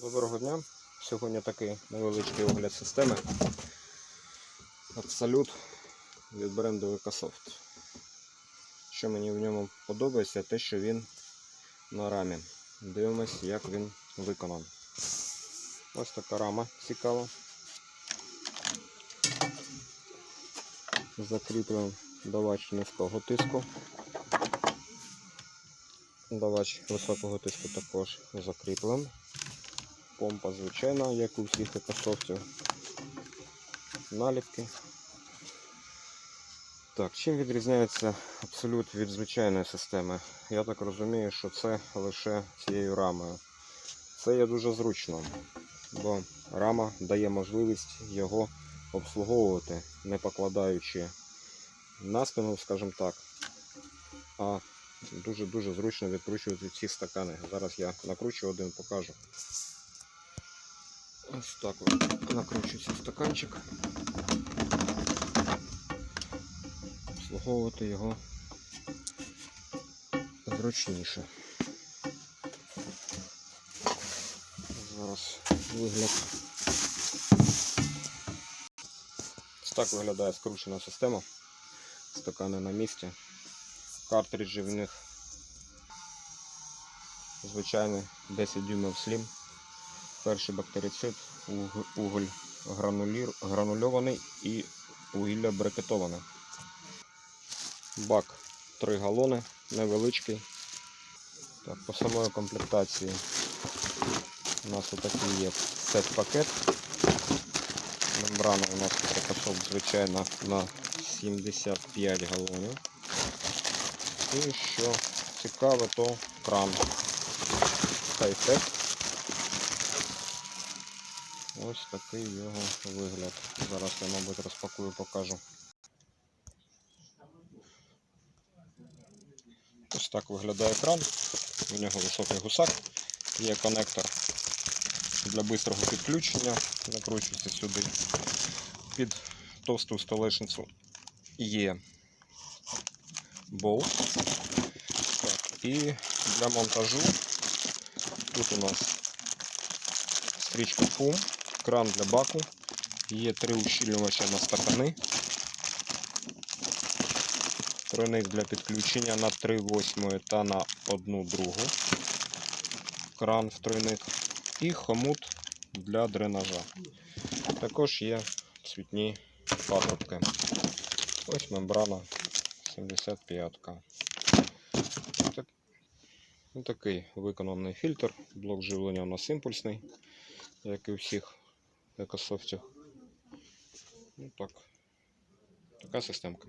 Доброго дня. Сьогодні такий невеличкий огляд системи. Абсолют від бренду EcoSoft. Що мені в ньому подобається, те, що він на рамі. Дивимось, як він виконаний. Ось така рама цікава. Закріплений давач низького тиску. Давач високого тиску також закріплений. Помпа звичайна, як у всіх екософтів. Наліпки. Так, чим відрізняється абсолют від звичайної системи? Я так розумію, що це лише цією рамою. Це є дуже зручно, бо рама дає можливість його обслуговувати, не покладаючи на спину, скажімо так, а дуже-дуже зручно відкручувати ці стакани. Зараз я накручу один, покажу. Ось так от накручується стаканчик. Обслуговувати його зручніше. Зараз вигляд. Ось так виглядає скручена система. Стакани на місці. Картриджі в них звичайний 10 дюймів слім. Перший бактерицид, уголь гранульований і вугілля брикетоване. Бак 3 галони, невеличкий. Так, по самої комплектації у нас отакий є сет-пакет. Мембрана у нас прикосов, звичайно, на 75 галонів. І що цікаве, то кран хай-тек. Ось такий його вигляд. Зараз я, мабуть, розпакую, покажу. Ось так виглядає екран. У нього високий гусак, є коннектор для швидкого підключення. Накручується сюди під товсту столешницю. Є болт. Так, і для монтажу тут у нас стрічка фум, кран для баку, є три ущільнювача на стакани, тройник для підключення на 3 восьмої та на 1 другу, кран в тройник і хомут для дренажа. Також є цвітні патрубки. Ось мембрана 75-ка. Так, ну, такий виконаний фільтр. Блок живлення у нас імпульсний, як і у всіх екософтів. Ну так, така системка.